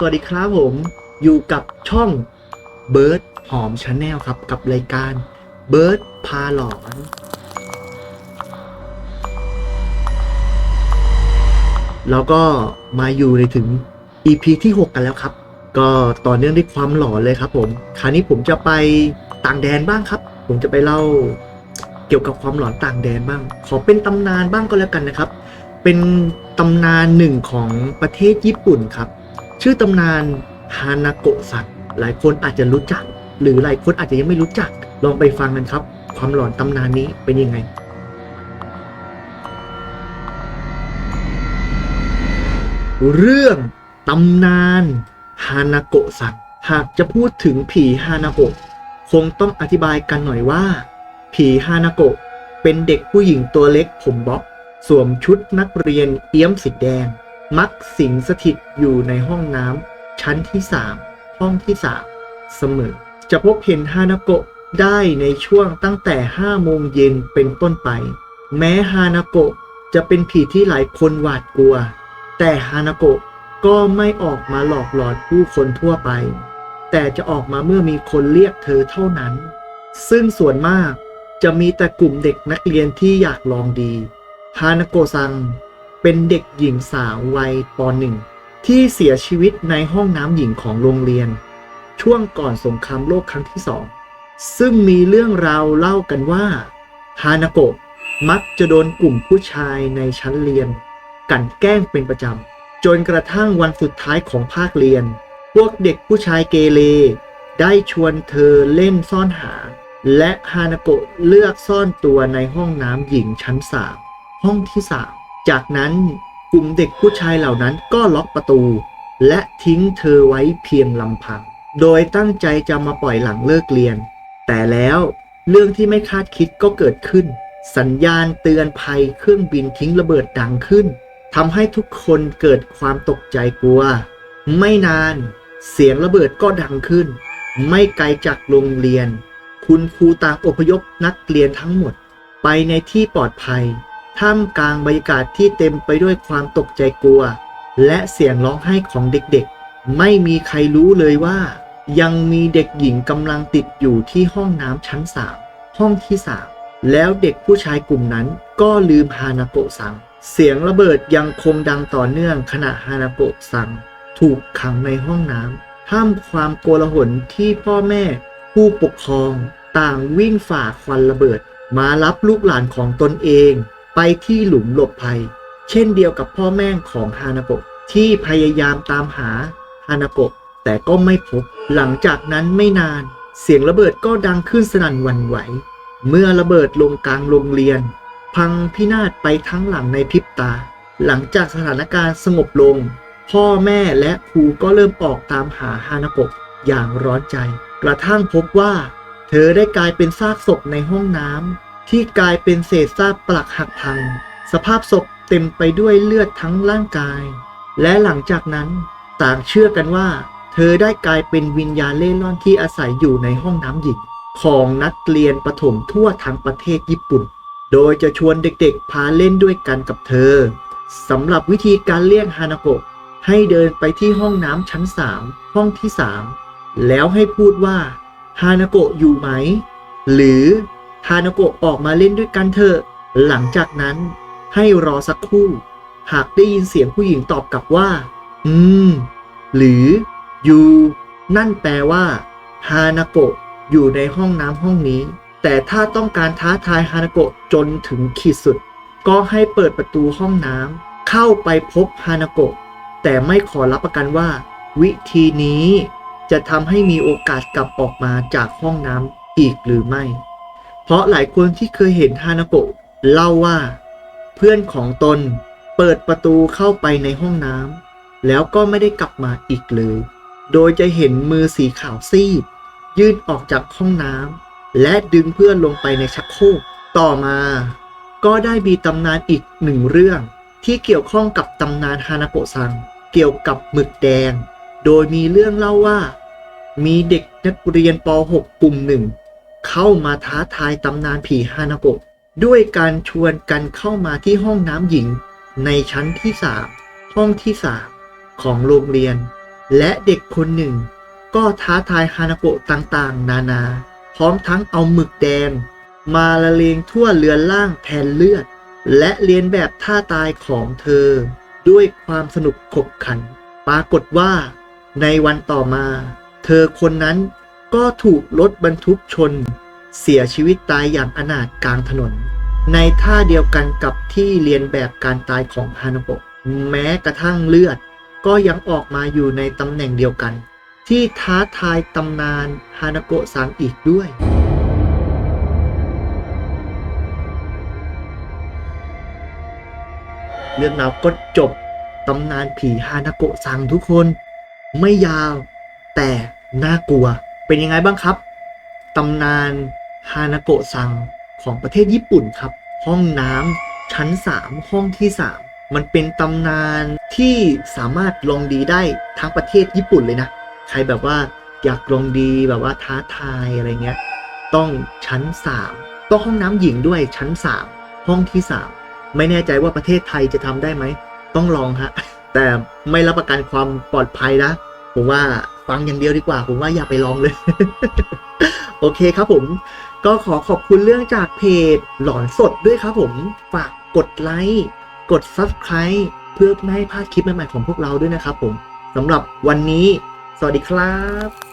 สวัสดีครับผมอยู่กับช่องเบิร์ดหอมชาแนลครับ กับรายการเบิร์ดพาหลอนแล้วก็มาอยู่ในถึง EP ที่ 6 กันแล้วครับ ก็ต่อเนื่องด้วยความหลอนเลยครับผม คราวนี้ผมจะไปต่างแดนบ้างครับ ผมจะไปเล่าเกี่ยวกับความหลอนต่างแดนบ้าง ขอเป็นตำนานบ้างก็แล้วกันนะครับ เป็นตำนานหนึ่งของประเทศญี่ปุ่นครับ ชื่อตำนานฮานาโกะซังหลายคนอาจจะรู้จัก หรือหลายคนอาจจะยังไม่รู้จัก ลองไปฟังกันครับ ความหลอนตำนานนี้เป็นยังไงเรื่องตำนานฮานาโกะซังหากจะพูดถึงผีฮานาโกะคงต้องอธิบายกันหน่อยว่า ผีฮานาโกะเป็นเด็กผู้หญิงตัวเล็กผมบ๊อบ สวมชุดนักเรียนเอี้ยมสีแดง มักสิงสถิตอยู่ในห้องน้ำชั้นที่ 3 ห้องที่ 3 เสมอ จะพบเห็นฮานาโกะได้ในช่วงตั้งแต่ 5 โมงเย็นเป็นต้นไป แม้ฮานาโกะจะเป็นผีที่หลายคนหวาดกลัว แต่ฮานาโกะก็ไม่ออกมาหลอกหลอนผู้คนทั่วไป แต่จะออกมาเมื่อมีคนเรียกเธอเท่านั้น ซึ่งส่วนมากจะมีแต่กลุ่มเด็กนักเรียนที่อยากลองดีฮานาโกะซัง เป็นเด็กหญิงสาววัยป .1 ที่เสียชีวิตในห้องน้ำหญิงของโรงเรียน ช่วงก่อนสงครามโลกครั้งที่สองซึ่งมีเรื่องราวเล่ากันว่าฮานาโกะมักจะโดนกลุ่มผู้ชายในชั้นเรียนกลั่นแกล้งเป็นประจำ จนกระทั่งวันสุดท้ายของภาคเรียน พวกเด็กผู้ชายเกเร ได้ชวนเธอเล่นซ่อนหา และฮานาโกะเลือกซ่อนตัวในห้องน้ำหญิงชั้นสามห้องที่สาม จากนั้นกลุ่มเด็กผู้ชายเหล่านั้นก็ล็อกประตู และทิ้งเธอไว้เพียงลำพัง โดยตั้งใจจะมาปล่อยหลังเลิกเรียน แต่แล้วเรื่องที่ไม่คาดคิดก็เกิดขึ้น สัญญาณเตือนภัยเครื่องบินทิ้งระเบิดดังขึ้นทำให้ทุกคนเกิดความตกใจกลัว ไม่นาน เสียงระเบิดก็ดังขึ้น ไม่ไกลจากโรงเรียน คุณครูต่างอพยพนักเรียนทั้งหมด ไปในที่ปลอดภัย ท่ามกลางบรรยากาศที่เต็มไปด้วยความตกใจกลัว และเสียงร้องไห้ของเด็กๆ ไม่มีใครรู้เลยว่า ยังมีเด็กหญิงกำลังติดอยู่ที่ห้องน้ำชั้นสามห้องที่สามแล้วเด็กผู้ชายกลุ่มนั้นก็ลืมฮานาโกะซัง เสียงระเบิดยังคงดังต่อเนื่องขณะฮานาโกะซัง ถูกขังในห้องน้ำท่ามความโกลาหลที่พ่อแม่ ผู้ปกครอง ต่างวิ่งฝ่าควันระเบิด มารับลูกหลานของตนเอง ไปที่หลุมหลบภัย เช่นเดียวกับพ่อแม่ของฮานาโกะที่พยายามตามหาฮานาโกะแต่ก็ไม่พบ หลังจากนั้นไม่นาน เสียงระเบิดก็ดังขึ้นสนั่นหวันไหว เมื่อระเบิดลงกลางโรงเรียน พังพินาศไปทั้งหลังในพริบตา หลังจากสถานการณ์สงบลง พ่อแม่และครูก็เริ่มออกตามหาฮานาโกะอย่างร้อนใจ กระทั่งพบว่า เธอได้กลายเป็นซากศพในห้องน้ำ ที่กลายเป็นเศษซากปลักหักพัง สภาพศพเต็มไปด้วยเลือดทั้งร่างกาย และหลังจากนั้นต่างเชื่อกันว่า เธอได้กลายเป็นวิญญาณเล่ร่อนที่อาศัยอยู่ในห้องน้ำหญิง ของนักเรียนประถมทั่วทั้งประเทศญี่ปุ่น โดยจะชวนเด็กๆ พาเล่นด้วยกันกับเธอสำหรับวิธีการเรียกฮานาโกะให้เดินไปที่ห้องน้ำชั้น3ห้องที่3แล้วให้พูดว่าฮานาโกะอยู่ไหม หรือ ฮานาโกะออกมาเล่นด้วยกันเถอะ หลังจากนั้นให้รอสักครู่ หากได้ยินเสียงผู้หญิงตอบกลับว่า อืม หรืออยู่นั่นแปลว่า ฮานาโกะอยู่ในห้องน้ำห้องนี้ แต่ถ้าต้องการท้าทายฮานาโกะจนถึงขีดสุด ก็ให้เปิดประตูห้องน้ำเข้าไปพบฮานาโกะ แต่ไม่ขอรับประกันว่า วิธีนี้จะทำให้มีโอกาสกลับออกมาจากห้องน้ำอีกหรือไม่ เพราะหลายคนที่เคยเห็นฮานาโกะเล่าว่า เพื่อนของตนเปิดประตูเข้าไปในห้องน้ำแล้วก็ไม่ได้กลับมาอีกเลย โดยจะเห็นมือสีขาวซีด ยื่นออกจากห้องน้ำและดึงเพื่อนลงไปในชักโครกต่อมาก็ได้มีตำนานอีกหนึ่งเรื่องที่เกี่ยวข้องกับตำนานฮานาโกะซัง เกี่ยวกับหมึกแดง โดยมีเรื่องเล่าว่า มีเด็กนักเรียนป .6 กลุ่มหนึ่ง เข้ามาท้าทายตำนานผีฮานาโกะด้วยการชวนกันเข้ามาที่ห้องน้ำหญิง ในชั้นที่3ห้องที่3ของโรงเรียน และเด็กคนหนึ่ง ก็ท้าทายฮานาโกะต่างๆ นานา พร้อมทั้งเอาหมึกแดง มาละเลงทั่วเรือนล่างแทนเลือด และเรียนแบบท่าตายของเธอ ด้วยความสนุกขบขัน ปรากฏว่า ในวันต่อมา เธอคนนั้น ก็ถูกรถบรรทุกชน เสียชีวิตตายอย่างอนาถกลางถนน ในท่าเดียวกันกับที่เรียนแบบการตายของฮานาโกะแม้กระทั่งเลือด ก็ยังออกมาอยู่ในตำแหน่งเดียวกัน ที่ท้าทายตำนานฮานาโกะซังอีกด้วยเรื่องราวก็จบตำนานผีฮานาโกะซังทุกคน ไม่ยาว แต่น่ากลัว เป็นยังไงบ้างครับ ตำนานฮานาโกะซังของประเทศญี่ปุ่นครับ ห้องน้ำชั้น 3 ห้องที่ 3 มันเป็นตำนานที่สามารถลองดีได้ทั้งประเทศญี่ปุ่นเลยนะ ใครแบบว่าอยากลองดีแบบว่าท้าทายอะไรเงี้ย ต้องชั้น 3 ต้องห้องน้ำหญิงด้วยชั้น 3 ห้องที่ 3 ไม่แน่ใจว่าประเทศไทยจะทำได้ไหม ต้องลองฮะ แต่ไม่รับประกันความปลอดภัยนะ ผมว่า ฟังอย่างเดียวดีกว่า ผมว่าอย่าไปลองเลย โอเคครับผม ก็ขอขอบคุณเรื่องจากเพจหลอนสดด้วยครับผม ฝากกดไลค์ กด Subscribe เพื่อไม่ให้พลาดคลิปใหม่ๆของพวกเราด้วยนะครับผมสำหรับวันนี้ สวัสดีครับ